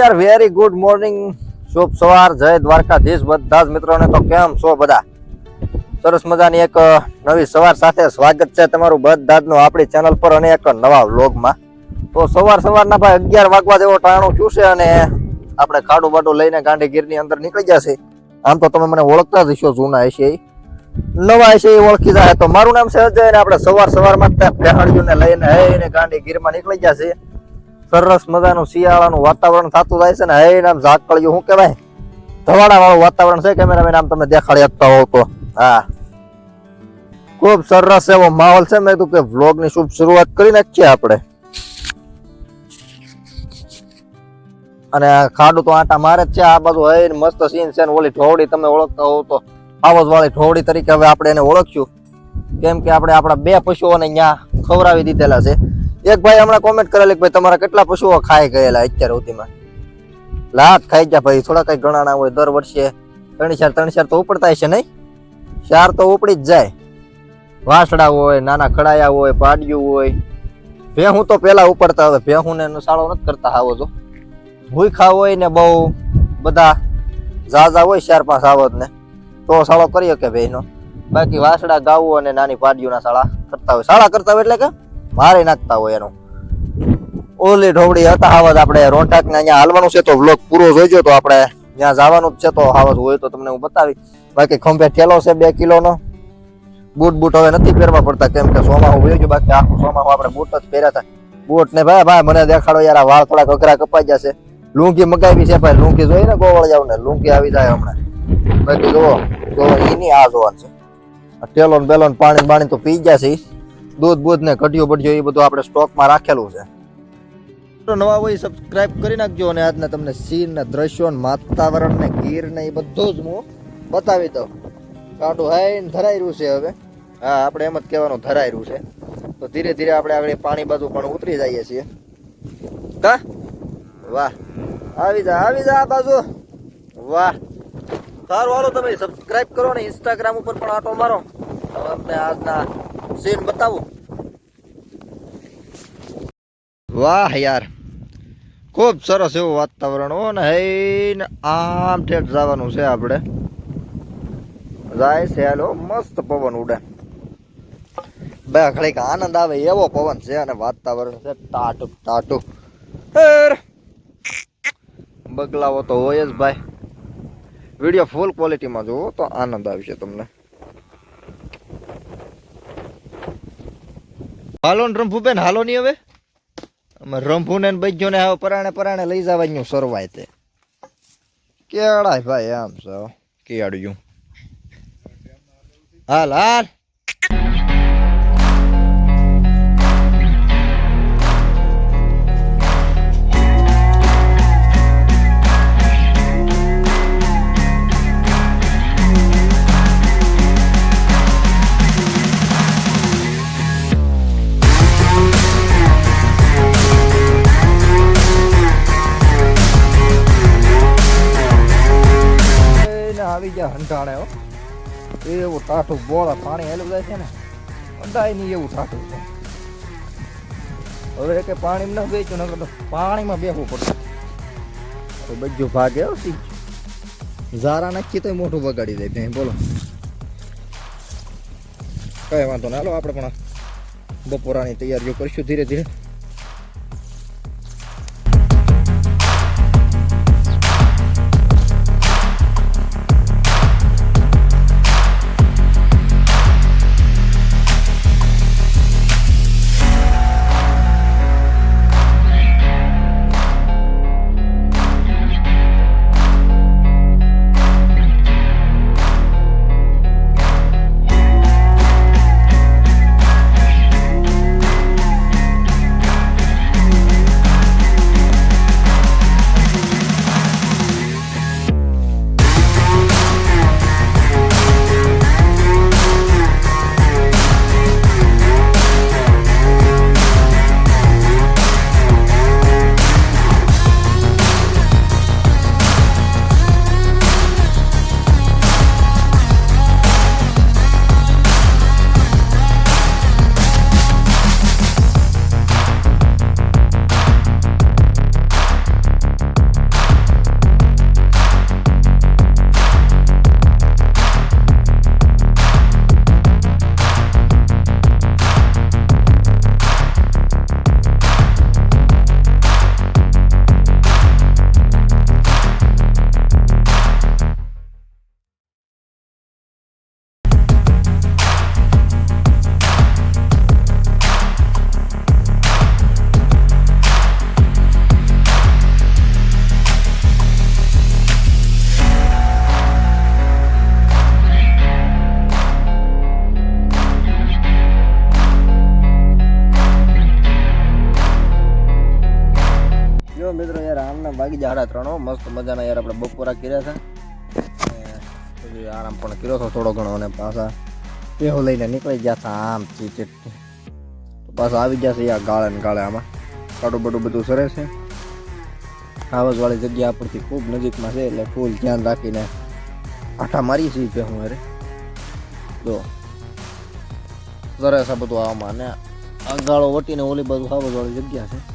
યાર very good morning શુભ સવાર, જય દ્વારકાધીશ બધા જ મિત્રોને. તો કેમ છો બધા? સરસ મજાની એક નવી સવાર સાથે સ્વાગત છે તમારું બધા નું આપણી ચેનલ પર અને એક નવા વ્લોગમાં. તો સવાર સવારના ભાઈ અગિયાર વાગવા જેવો ટાણું ચૂસે અને આપણે ખાડું બાડું લઈને ગાંડી ગીરની અંદર નીકળી જશે આમ તો તમે મને ઓળખતા જ હશો જૂના હશે નવા હશે એ ઓળખી જાય તો મારું નામ છે અજય અને આપણે સવાર સવારમાં પેહાડીઓને લઈને હે ગાંડી ગીરમાં નીકળી જશે સરસ મજાનું શિયાળાનું વાતાવરણ થતું જાય છે ને, હે નામ ઝાકળિયું, શું કહેવાય? ધવાડા વાળું વાતાવરણ છે કેમેરામેન આમ તમે દેખાડી આપતા હો તો. હા. ખૂબ સરસ એવો માહોલ છે, મેં કીધું કે વ્લોગની શુભ શરૂઆત કરી નાખીએ આપણે. અને ખાડું તો આટા મારે જ છે, આ બાજુ હે મસ્ત સીન છે ને, ઓલી ઢોવડી તમે ઓળખતા હોવ તો. આવજ વાળી ઢોવડી તરીકે હવે આપણે એને ઓળખશું. કેમ કે આપણે આપણા બે પશુઓને અહીંયા ખવડાવી દીધેલા છે. એક ભાઈ હમણાં કોમેન્ટ કરેલી કે ભાઈ તમારા કેટલા પશુઓ ખાઈ ગયેલા અત્યારે સુધીમાં? લાખ ખાઈ ગયા ભાઈ, થોડા કઈ ગણા ના હોય, દર વર્ષે ત્રણ ચાર ત્રણ ચાર તો ઉપડતા છે નહીં? ચાર તો ઉપડી જ જાય. વાસડા હોય, નાના ખડાયા હોય, પાડ્યું હોય. ભેહું તો પેલા ઉપડતા હવે ભેહું ને સાળો નથી કરતા આવો તો. ભૂખા હોય ને બહુ, બધા ઝાઝા હોય ચાર પાંચ આવત ને તો સાળો કરી શકે ભાઈનો? બાકી વાસડા ગાવું અને નાની પાડિયુંના શાળા કરતા હોય. શાળા કરતા હોય એટલે કે? મારી નાખતા હોય એનું. ઓલી ઢોવડી હતા હાવજ આપણે રોંટાક ને અહીંયા હાલવાનું છે તો વ્લોગ પૂરો જોઈજો તો આપણે ત્યાં જવાનું જ છે તો હાવજ હોય તો તમને હું બતાવી. બાકી ખંભે ઠેલો છે બે કિલોનો. બૂટ બૂટ હવે નથી પહેરવા પડતા કેમ કે સોમાહું વયું ગયું, બાકી આખું સોમાહું આપણે બૂટ જ પહેર્યા હતા. બૂટ ને ભાઈ ભાઈ, મને દેખાડો યાર વાળ થોડાક અઘરા કપાઈ જશે. લુંગી મગાવી છે ભાઈ, લુંગી જોઈ ને ગોવળ જાવ ને લુંગી આવી જાય હમણાં. બાકી જુઓ જો એની આ જોવાનું છે. આ બેલોન પાણી બાણી તો પી જશે ઈ. દૂધ, બૂધ ને કઢિયો બઢિયો એ બધું આપણે સ્ટોકમાં રાખેલું છે. તો નવા હોય સબસ્ક્રાઇબ કરી નાખજો અને આજના તમને સીન ને દ્રશ્યો ને વાતાવરણ ને ગીર ને એ બધું જ હું બતાવી દઉં. કાંટું હાઈ ધરાઈ છે હવે. હા, આપણે એમ જ કહેવાનું ધરાઈ છે. તો ધીરે ધીરે આપણે આગળ પાણી બાજુ પણ ઉતરી જઈએ છીએ. કા? વાહ. આવી જા આવી જા આ બાજુ. વાહ. સારું, હાલો તમે સબસ્ક્રાઇબ કરો ને ઇન્સ્ટાગ્રામ ઉપર પણ આટો મારો. તમને આજના સીન બતાવું. વાહ યાર. ખૂબ સરસ એવું વાતાવરણ હો ને હૈને, આમ ઠેઠ જવાનું છે આપણે. જાય છે, હાલો, મસ્ત પવન ઉડે. બે ખરેક આનંદ આવે એવો પવન છે અને વાતાવરણ છે ટાટુક ટાટુક. બગલાવો તો હોય જ ભાઈ. વીડિયો ફૂલ ક્વોલિટીમાં જોવો તો આનંદ આવશે તમને. હાલો ને રંભુબેન, હાલો નહીં હવે? રંભુ ને બજ્જો ને હવે પરાણે પરાણે લઈ જવાનું સરવાય તે. કેળાય ભાઈ આમ છે. કેળ્યું. હાલ હાલ. આવી હંટાણે હો. એવું ટાઠું બોળા પાણી હેલું જાય છે ને અડાય નહીં એવું ટાઠું છે. હવે કે પાણી ન બેચ્યું નકર તો પાણીમાં બેસવું પડશે. બધું ભાગે, હો ઝારા નાખીએ તો મોઢું બગાડી દે ત્યાં બોલો. કઈ વાંધો ના, હાલો, આપણે પણ બપોરાની તૈયારીઓ કરીશું ધીરે ધીરે. વાગી જાય ત્રણ. મસ્ત મજાના યાર આપણે બપોરા કર્યા હતા આરામ પણ કર્યો હતો થોડો ઘણો અને પાછા પેહો લઈને નીકળી ગયા હતા આમ ચીચી પાછા આવી ગયા છે યાર ગાળે ને ગાળે આમાં. કાઢું બધું બધું સરે છે. આવાજવાળી જગ્યા આપણથી ખૂબ નજીકમાં છે એટલે ફૂલ ધ્યાન રાખીને આઠા મારી છીએ કે હું અરે જો. સરસ આ બધું આવામાં ને આ ગાળો વટીને ઓલી બાજુ આવાજવાળી જગ્યા છે.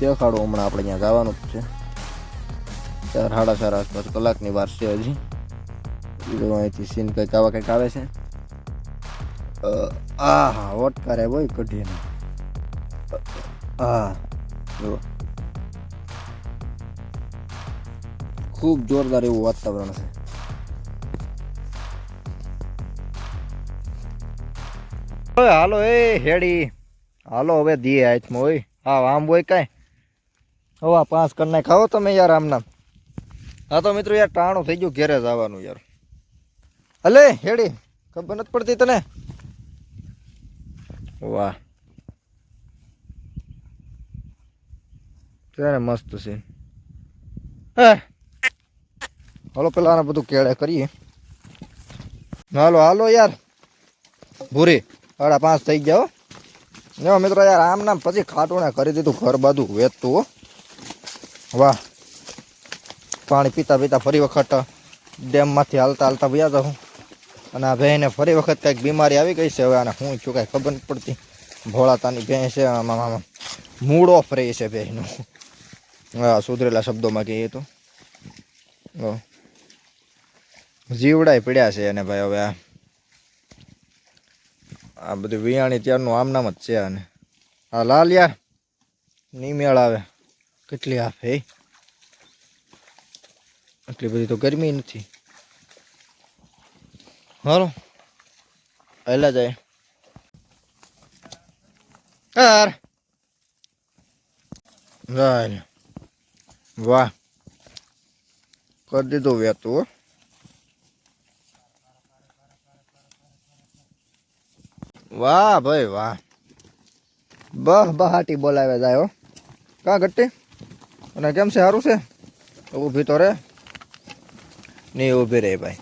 દેખાડો, હમણાં આપણે અહીંયા જવાનું જ છે. ચાર, સાડા ચાર આસપાસ કલાકની વાર છે હજી. અહીંથી સીન કંઈક આવા કંઈક આવે છે. આ હા વટકારે હોય કઢીને. હા જુઓ ખૂબ જોરદાર એવું વાતાવરણ છે. હાલો, એ, હેડી. હાલો, હવે દીએ હાથમાં હોય હા આમ હોય કાંઈ? હવા પાંચ કરી નાખ ખાઓ તમે યાર આમના હા તો મિત્રો યાર ટાણું થઈ ગયું ઘેરે જવાનું યાર. હલે હેડી, ખબર નથી પડતી તને? વાહ. છે મસ્ત છે. હે. હાલો, પેલા આને બધું કેળે કરીએ. હાલો હાલો યાર. ભૂરી સાડા પાંચ થઈ ગયા હો. મિત્રો યાર આમ નામ પછી ખાટું કરી દીધું ઘર બાજુ વેચતું વાહ. પાણી પીતા પીતા ફરી વખત ડેમમાંથી હાલતા હાલતા વ્યા જાઉં. અને આ ભેંને ફરી વખત કંઈક બીમારી આવી ગઈ છે હવે આને હું છું કાંઈ ખબર નથી પડતી. ભોળાતાની ભેં છે, આમાં મૂડ ઓફ રહી છે ભેંનું. હા સુધરેલા શબ્દોમાં કહીએ તો. હો. જીવડાય પડ્યા છે અને ભાઈ હવે આ. આ બધું વિયાણી ત્યારનું આમનામ જ છે અને હા લાલ યાર નહીં મેળ આવે. કેટલી આપે આટલી બધી તો ગરમી નથી. હાલો પહેલા જાય. યાર વાહ. કરી દીધું વેતું. વાહ ભાઈ વાહ. બહ બહાટી બોલાવ્યા જાય, હો. કા ગટ્ટી અને કેમ છે? સારું છે? ઊભી તો રે. નહીં ઊભી રહે ભાઈ.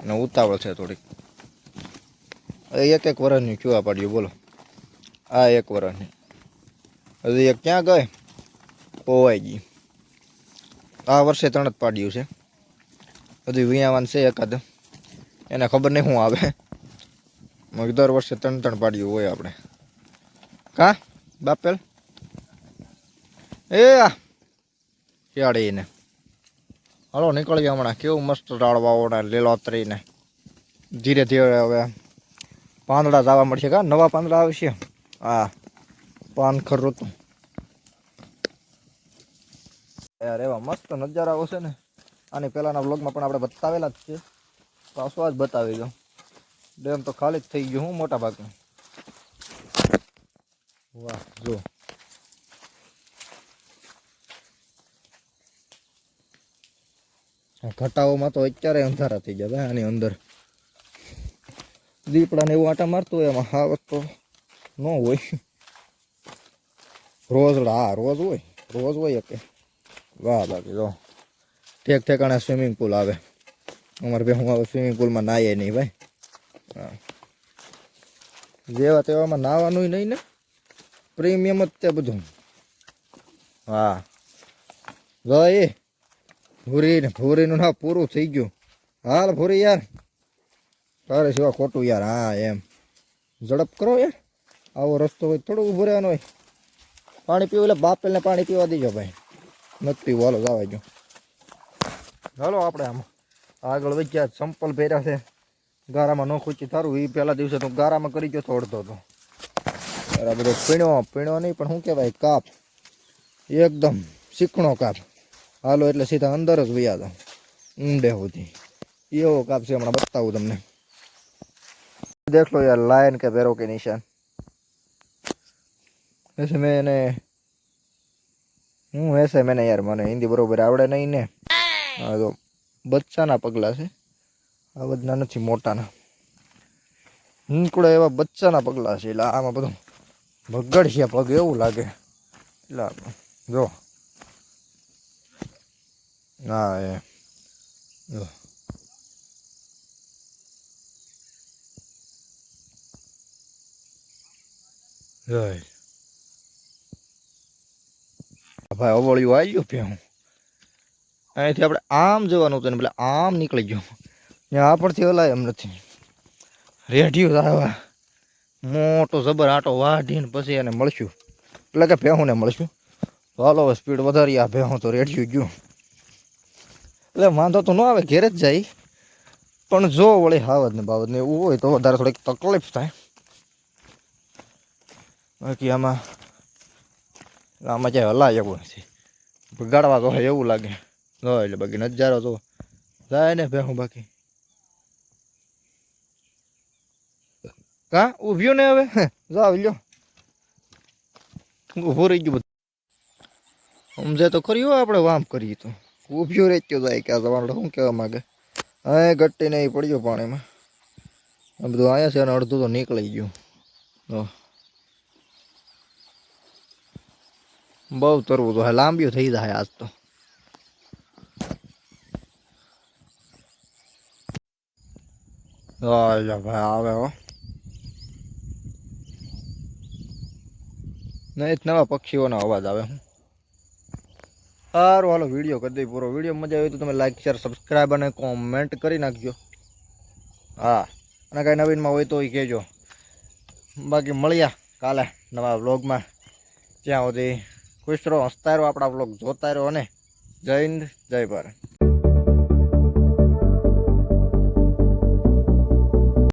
અને ઉતાવળ છે થોડીક. એક એક વર્ષની ચૂવા પાડ્યું? બોલો. આ એક વર્ષની હજી એક ક્યાં ગઈ? પોવાઈ ગઈ. આ વર્ષે ત્રણ જ પાડ્યું છે. હજી વિયાવાન છે એકાદ. એને ખબર નહીં શું આવે. દર વર્ષે ત્રણ ત્રણ પાડ્યું હોય આપણે. કા? બાપેલ? એ આ. શિયાળીને હાલો નીકળીએ હમણાં. કેવું મસ્ત ડાળવાઓ ને લીલોતરી ધીરે ધીરે હવે પાંદડા જવા મળશે. કા, નવા પાંદડા આવશે? હા. પાન ખરું હતું યાર, એવા મસ્ત નજારાઓ છે ને. આની પહેલાના વ્લોગમાં પણ આપણે બતાવેલા જ છે. પાછો જ બતાવી દો ડેમ તો ખાલી જ થઈ ગયું હું મોટા ભાગનું વાહ જો ઘટાઓમાં તો અત્યારે અંધારા થઈ ગયા ભાઈ આની અંદર. દીપડાને એવું આટા મારતું હોય, એમાં હાવત તો ન હોય. રોજ, હા, રોજ હોય રોજ હોય કે વાહ બાકી જો ઠેક ઠેકાણે સ્વિમિંગ પુલ આવે. અમારે બે, હું આવે સ્વિમિંગ પુલમાં નાહીએ નહીં ભાઈ. હા. જેવા તેવામાં નાહવાનું નહીં ને. પ્રીમિયમ જ તે બધું. હા. જો એ ભૂરી ને ભૂરીનું ના, પૂરું થઈ ગયું. હાલ ભૂરી યાર. તારે સિવા ખોટું યાર, હા, એમ. ઝડપ કરો યાર. આવો રસ્તો હોય, થોડું ઊભું રહેવાનું હોય. પાણી પીવું એટલે બાપેલને પાણી પીવા દેજો ભાઈ. નથી પીવું જવા જો હાલો આપણે આમ આગળ વધ્યા, સંપલ પહેર્યા છે. ગારામાં ન ખૂચી થારું એ પહેલા દિવસે તો ગારામાં કરી ગયો તો અડધો તો. યાર પીણ્યો બધો પીણો પીણો નહીં, પણ શું કહેવાય, કાપ. એકદમ શીખણો કાપ. હાલો એટલે સીધા અંદર જ વયા દો ઊંડે સુધી એવો કાપ છે હમણાં બતાવું તમને દેખ લો યાર લાયન કે ભેરો કે નિશાન ऐसे मैंने હું એસે મેને યાર મને હિન્દી બરોબર આવડે નહીં ને હા તો બચ્ચાના પગલા છે આ બધા નથી મોટાના નીકળે એવા બચ્ચાના પગલા છે એટલે આમાં બધું ભગડ છે પગ એવું લાગે એટલે આ જો હા é. Ugh. ભાઈ અવળિયું આવી ગયું ભેહું અહીંથી આપણે આમ જવાનું હતું ને પેલા આમ નીકળી ગયું. ત્યાં આ પરથી હલાય એમ નથી. રેડિયો આવ્યા મોટો જબર આટો વાઢીને પછી એને મળશું. એટલે કે ભેહુંને મળશું. તો હાલો સ્પીડ વધારી આ ભેહું તો રેડિયું ગયું. એટલે વાંધો તો ન આવે, ઘેરે જ જાય. પણ જો વળી હાવત ને બાબત ને એવું હોય તો વધારે થોડીક તકલીફ થાય. બાકી આમાં આમાં જાય હલાય એવું નથી. બગાડવા કહે એવું લાગે. જો એટલે બાકી નજારો તો જાય ને ભેહું બાકી. કા? ઉભ્યો ને હવે? જાવ લ્યો. ઊભું રહી ગયું બધું. સમજે તો કર્યું હો આપણે વામ કરીએ તો. ઊભ્યું રેચ્યો જાય કે આ તમારે શું કહેવા માગે? હા ગટ્ટી નહીં પડ્યો પાણીમાં. આ બધું અહીંયા છે અને અડધું તો નીકળી ગયું. તો બહુ તરવું તો હે, લાંબીઓ થઈ જાય આજ તો. ભાઈ આવે હો. નહીં નવા પક્ષીઓનો અવાજ આવે હું. સારું, હાલો વીડિયો કરી દઈ પૂરો. વીડિયો મજા આવી તો તમે લાઈક શેર સબસ્ક્રાઈબ અને કોમેન્ટ કરી નાખજો. હા, અને કાંઈ નવીનમાં હોય તો એ કહેજો. બાકી મળ્યા કાલે નવા વ્લોગમાં ત્યાં સુધી ખુશ રહો, હસતા રહો, આપણા વ્લોગ જોતા રહો અને જય હિન્દ, જય ભારત.